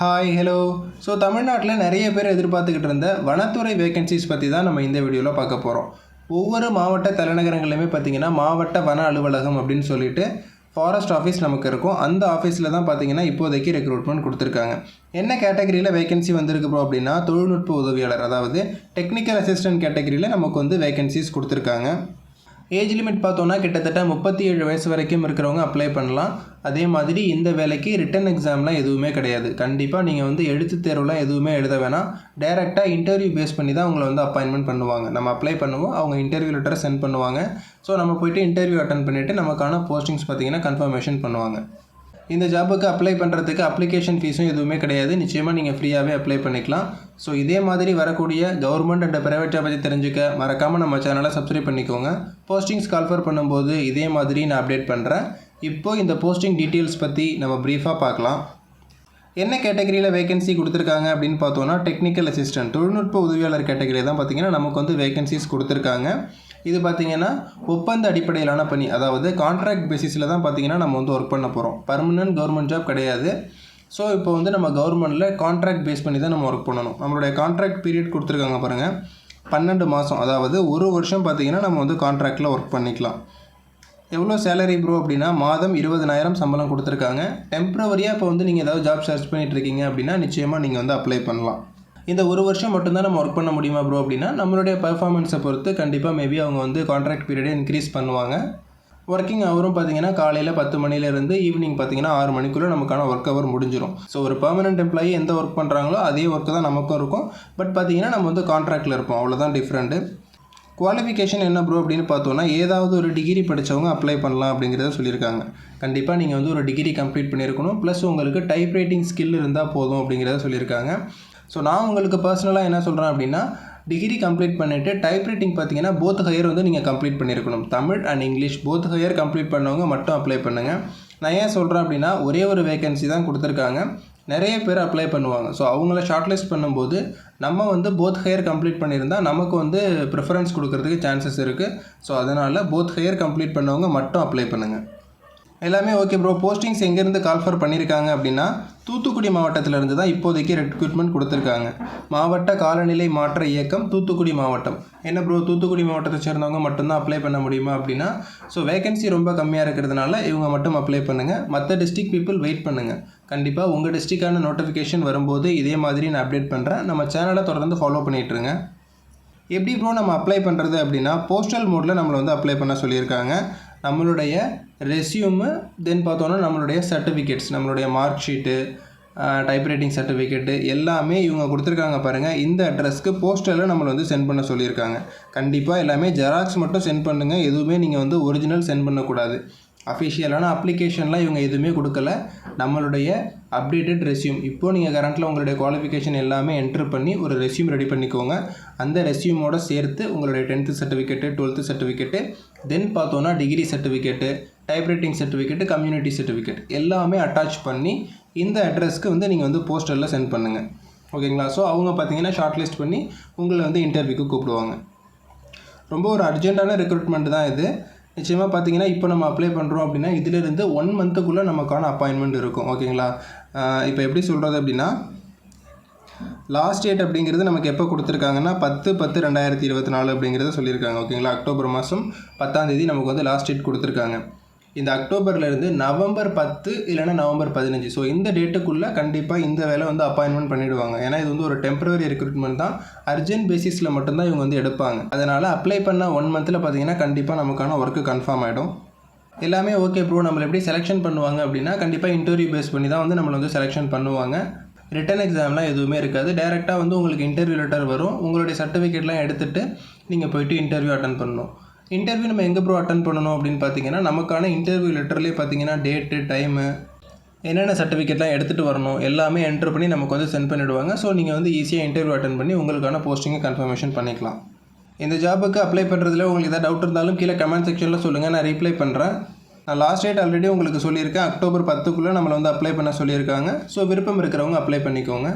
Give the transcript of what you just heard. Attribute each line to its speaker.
Speaker 1: Hi hello so தமிழ்நாட்டில் நிறைய பேர் எதிர்பார்த்துக்கிட்டு இருந்த வனத்துறை வேகன்சிஸ் பற்றி தான் நம்ம இந்த வீடியோவில் பார்க்க போகிறோம் ஒவ்வொரு மாவட்ட தலைநகரங்களையுமே பார்த்தீங்கன்னா மாவட்ட வன அலுவலகம் அப்படின்னு சொல்லிட்டு ஃபாரஸ்ட் ஆஃபீஸ் நமக்கு இருக்கும். அந்த ஆஃபீஸில் தான் பார்த்தீங்கன்னா இப்போதைக்கு ரெக்ரூட்மெண்ட் கொடுத்துருக்காங்க. என்ன கேட்டகரியில் வேகன்சி வந்திருக்கு ப்ரோ அப்படின்னா தொழில்நுட்ப உதவியாளர் அதாவது டெக்னிக்கல் அசிஸ்டன்ட் கேட்டகரியில் நமக்கு வந்து வேகன்சிஸ் கொடுத்துருக்காங்க. ஏஜ் லிமிட் பார்த்தோன்னா கிட்டத்தட்ட முப்பத்தி ஏழு வயசு வரைக்கும் இருக்கிறவங்க அப்ளை பண்ணலாம். அதே மாதிரி இந்த வேலைக்கு ரிட்டன் எக்ஸாம்லாம் எதுவுமே கிடையாது. கண்டிப்பாக நீங்கள் வந்து எழுத்து தேர்வுலாம் எதுவுமே எழுத வேணாம். டேரெக்டாக இன்டர்வியூ பேஸ் பண்ணி தான் உங்களை வந்து அப்பாயின்மெண்ட் பண்ணுவாங்க. நம்ம அப்ளை பண்ணுவோம் அவங்க இன்டர்வியூ லெட்டரை சென்ட் பண்ணுவாங்க. ஸோ நம்ம போயிட்டு இன்டர்வியூ அட்டன் பண்ணிவிட்டு நமக்கான போஸ்டிங்ஸ் பார்த்தீங்கன்னா கன்ஃபர்மேஷன் பண்ணுவாங்க. இந்த ஜாபுக்கு அப்ளை பண்ணுறதுக்கு அப்ளிகேஷன் ஃபீஸும் எதுவுமே கிடையாது. நிச்சயமாக நீங்கள் ஃப்ரீயாகவே அப்ளை பண்ணிக்கலாம். ஸோ இதே மாதிரி வரக்கூடிய கவர்மெண்ட் அண்ட் ப்ரைவேட் ஜாப் பற்றி தெரிஞ்சுக்க மறக்காமல் நம்ம சேனலை சப்ஸ்கிரைப் பண்ணிக்கோங்க. போஸ்டிங்ஸ் கால்ஃபர் பண்ணும்போது இதே மாதிரி நான் அப்டேட் பண்ணுறேன் இப்போது இந்த போஸ்டிங் டீட்டெயில்ஸ் பற்றி நம்ம ப்ரீஃபாக பார்க்கலாம். என்ன கேட்டகரியில் வேகன்சி கொடுத்துருக்காங்க அப்படின்னு பார்த்தோன்னா டெக்னிக்கல் அசிஸ்டன்ட் தொழில்நுட்ப உதவியாளர் கேட்டகரியில் தான் பார்த்தீங்கன்னா நமக்கு வந்து வேகன்சிஸ் கொடுத்துருக்காங்க. இது பார்த்தீங்கன்னா ஒப்பந்த அடிப்படையிலான பணி. அதாவது கான்ட்ராக்ட் பேசிஸில் தான் பார்த்தீங்கன்னா நம்ம வந்து ஒர்க் பண்ண போகிறோம் பர்மனன்ட் கவர்மெண்ட் ஜாப் கிடையாது. ஸோ இப்போ வந்து நம்ம கவர்மெண்ட்டில் கான்ட்ராக்ட் பேஸ் பண்ணி தான் நம்ம ஒர்க் பண்ணணும். நம்மளுடைய கான்ட்ராக்ட் பீரியட் கொடுத்துருக்காங்க பாருங்கள் பன்னெண்டு மாதம் அதாவது ஒரு வருஷம் பார்த்தீங்கன்னா நம்ம வந்து கான்ட்ராக்டில் ஒர்க் பண்ணிக்கலாம். எவ்வளோ சேலரி ப்ரோ அப்படின்னா மாதம் இருபதனாயிரம் சம்பளம் கொடுத்துருக்காங்க. டெம்ப்ரவரியாக இப்போ வந்து நீங்கள் ஏதாவது ஜாப் சர்ச் பண்ணிகிட்ருக்கீங்க இருக்கீங்க அப்படின்னா நிச்சயமாக நீங்கள் வந்து அப்ளை பண்ணலாம். இந்த ஒரு வருஷம் மட்டும்தான் நம்ம ஒர்க் பண்ண முடியுமா ப்ரோ அப்படின்னா நம்மளுடைய பர்ஃபார்மன்ஸை பொறுத்து கண்டிப்பாக மேபி அவங்க வந்து கான்ட்ராக்ட் பீரியடை இன்க்ரீஸ் பண்ணுவாங்க. ஒர்க்கிங் ஹவரும் பார்த்தீங்கன்னா காலையில் பத்து மணிலேருந்து ஈவினிங் பார்த்தீங்கன்னா ஆறு மணிக்குள்ளே நமக்கான ஒர்க் ஹவர் முடிஞ்சிடும் ஸோ ஒரு பர்மனெண்ட் எம்ப்ளாயி எந்த ஒர்க் பண்ணுறாங்களோ அதே ஒர்க்கு தான் நமக்கும் இருக்கும். பட் பார்த்தீங்கன்னா நம்ம வந்து கான்ட்ராக்டில் இருப்போம். அவ்வளோதான் டிஃப்ரெண்ட்டு குவாலிஃபிகேஷன் என்ன ப்ரோ அப்படின்னு பார்த்தோன்னா ஏதாவது ஒரு டிகிரி படித்தவங்க அப்ளை பண்ணலாம் அப்படிங்கிறத சொல்லியிருக்காங்க. கண்டிப்பாக நீங்கள் வந்து ஒரு டிகிரி கம்ப்ளீட் பண்ணியிருக்கணும். ப்ளஸ் உங்களுக்கு டைப் ரைட்டிங் ஸ்கில் இருந்தால் போதும் அப்படிங்கிறத சொல்லியிருக்காங்க. ஸோ நான் உங்களுக்கு பர்சனலாக என்ன சொல்கிறேன் அப்படின்னா டிகிரி கம்ப்ளீட் பண்ணிவிட்டு டைப் ரைட்டிங் பார்த்தீங்கன்னா போத் ஹையர் வந்து நீங்கள் கம்ப்ளீட் பண்ணியிருக்கணும் Tamil and English both higher complete பண்ணவங்க மட்டும் அப்ளை பண்ணுங்கள் நான் ஏன் சொல்கிறேன் அப்படின்னா ஒரே ஒரு வேகன்சி தான் கொடுத்துருக்காங்க. நிறைய பேர் அப்ளை பண்ணுவாங்க. ஸோ அவங்கள ஷார்ட்லிஸ்ட் பண்ணும்போது நம்ம வந்து போத் ஹையர் கம்ப்ளீட் பண்ணியிருந்தால் நமக்கு வந்து ப்ரிஃபரன்ஸ் கொடுக்கறதுக்கு சான்சஸ் இருக்குது ஸோ அதனால் போத் ஹையர் கம்ப்ளீட் பண்ணவங்க மட்டும் அப்ளை பண்ணுங்கள் எல்லாமே ஓகே ப்ரோ போஸ்டிங்ஸ் எங்கேருந்து கால்ஃபர் பண்ணியிருக்காங்க அப்படின்னா தூத்துக்குடி மாவட்டத்திலிருந்து தான் இப்போதைக்கு ரெக்ரூட்மெண்ட் கொடுத்துருக்காங்க. மாவட்ட காலநிலை மாற்ற இயக்கம் தூத்துக்குடி மாவட்டம். என்ன ப்ரோ தூத்துக்குடி மாவட்டத்தை சேர்ந்தவங்க மட்டும்தான் அப்ளை பண்ண முடியுமா அப்படின்னா ஸோ வேகன்சி ரொம்ப கம்மியாக இருக்கிறதுனால இவங்க மட்டும் அப்ளை பண்ணுங்கள் மற்ற டிஸ்ட்ரிக் பீப்புள் வெயிட் பண்ணுங்கள் கண்டிப்பாக உங்கள் டிஸ்ட்ரிக்டான நோட்டிஃபிகேஷன் வரும்போது இதே மாதிரி நான் அப்டேட் பண்ணுறேன் நம்ம சேனலை தொடர்ந்து ஃபாலோ பண்ணிகிட்ருங்க எப்படி ப்ரோ நம்ம அப்ளை பண்ணுறது அப்படின்னா போஸ்டல் மோடில் நம்மளை வந்து அப்ளை பண்ண சொல்லியிருக்காங்க. நம்மளுடைய ரெஸ்யூமு தென் பார்த்தோன்னா நம்மளுடைய சர்டிஃபிகேட்ஸ் நம்மளுடைய மார்க் ஷீட்டு டைப்ரைட்டிங் சர்டிஃபிகேட்டு எல்லாமே இவங்க கொடுத்துருக்காங்க பாருங்கள் இந்த அட்ரஸ்க்கு போஸ்டரில் நம்மளை வந்து சென்ட் பண்ண சொல்லியிருக்காங்க. கண்டிப்பாக எல்லாமே ஜெராக்ஸ் மட்டும் சென்ட் பண்ணுங்கள் எதுவுமே நீங்கள் வந்து ஒரிஜினல் சென்ட் பண்ணக்கூடாது. அஃபிஷியலான அப்ளிகேஷன்லாம் இவங்க எதுவுமே கொடுக்கல. நம்மளுடைய அப்டேட்டட் ரெஸ்யூம் இப்போது நீங்கள் கரண்ட்டில் உங்களுடைய குவாலிஃபிகேஷன் எல்லாமே என்ட்ரு பண்ணி ஒரு ரெஸ்யூம் ரெடி பண்ணிக்கோங்க. அந்த ரெசியூமோடு சேர்த்து உங்களுடைய tenth certificate twelfth certificate then பார்த்தோன்னா degree certificate typewriting certificate community certificate எல்லாமே அட்டாச் பண்ணி இந்த அட்ரஸ்க்கு வந்து நீங்கள் வந்து போஸ்டரில் சென்ட் பண்ணுங்கள் ஓகேங்களா ஸோ அவங்க பார்த்தீங்கன்னா ஷார்ட் லிஸ்ட் பண்ணி உங்களை வந்து இன்டர்வியூக்கு கூப்பிடுவாங்க. ரொம்ப ஒரு அர்ஜென்ட்டான ரெக்ரூட்மெண்ட் தான் இது. நிச்சயமாக பார்த்தீங்கன்னா இப்போ நம்ம அப்ளை பண்ணுறோம் அப்படின்னா இதிலிருந்து ஒன் மந்த்துக்குள்ளே நமக்கான அப்பாயின்மெண்ட் இருக்கும். ஓகேங்களா இப்போ எப்படி சொல்கிறது அப்படின்னா லாஸ்ட் டேட் அப்படிங்கிறது நமக்கு எப்போ கொடுத்துருக்காங்கன்னா பத்து பத்து ரெண்டாயிரத்தி இருபத்தி நாலு அப்படிங்கிறத சொல்லியிருக்காங்க ஓகேங்களா அக்டோபர் மாதம் பத்தாம் தேதி நமக்கு வந்து லாஸ்ட் டேட் கொடுத்துருக்காங்க. இந்த அக்டோபர்லேருந்து நவம்பர் பத்து இல்லைனா நவம்பர் பதினஞ்சு. ஸோ இந்த டேட்டுக்குள்ளே கண்டிப்பாக இந்த வேலை வந்து அப்பாயின்மெண்ட் பண்ணிவிடுவாங்க ஏன்னா இது வந்து ஒரு டெம்பரவரி ரெக்ரூட்மெண்ட் தான். அர்ஜென்ட் பேசிஸில் மட்டும்தான் இவங்க வந்து எடுப்பாங்க. அதனால் அப்ளை பண்ண ஒன் மந்தில் பார்த்தீங்கன்னா கண்டிப்பாக நமக்கான ஒர்க்கு கன்ஃபார்ம் ஆகிடும் எல்லாமே ஓகே ப்ரோ நம்மளை எப்படி செலெக்ஷன் பண்ணுவாங்க அப்படின்னா கண்டிப்பாக இன்டர்வியூ பேஸ் பண்ணி தான் வந்து நம்மளை வந்து செலெக்ஷன் பண்ணுவாங்க. ரிட்டன் எக்ஸாம்லாம் எதுவுமே இருக்காது. டேரெக்டாக வந்து உங்களுக்கு இன்டர்வியூ லெட்டர் வரும். உங்களுடைய சர்டிஃபிகேட்லாம் எடுத்துகிட்டு நீங்கள் போயிட்டு இன்டர்வியூ அட்டன் பண்ணணும். இன்டர்வியூ நம்ம எங்கே ப்ரோ அட்டன் பண்ணணும் அப்படின்னு பார்த்தீங்கன்னா நமக்கான இன்டர்வியூ லெட்டர்லேயே பார்த்தீங்கன்னா டேட்டு டைமு என்னென்ன சர்டிஃபிகேட்லாம் எடுத்துகிட்டு வரணும் எல்லாமே என்ட்ரு பண்ணி நமக்கு வந்து சென்ட் பண்ணிவிடுவாங்க ஸோ நீங்கள் வந்து ஈஸியாக இன்டர்வியூ அட்டன் பண்ணி உங்களுக்கான போஸ்டிங்கை கன்ஃபர்மேஷன் பண்ணிக்கலாம். இந்த ஜாபுக்கு அப்ளை பண்ணுறதுல உங்களுக்கு ஏதாவது டவுட் இருந்தாலும் கீழே கமெண்ட் செக்ஷனில் சொல்லுங்கள் நான் ரிப்ளை பண்ணுறேன் நான் லாஸ்ட் டேட் ஆல்ரெடி உங்களுக்கு சொல்லியிருக்கேன். அக்டோபர் பத்துக்குள்ளே நம்மளை வந்து அப்ளை பண்ண சொல்லியிருக்காங்க. ஸோ விருப்பம் இருக்கிறவங்க அப்ளை பண்ணிக்கோங்க.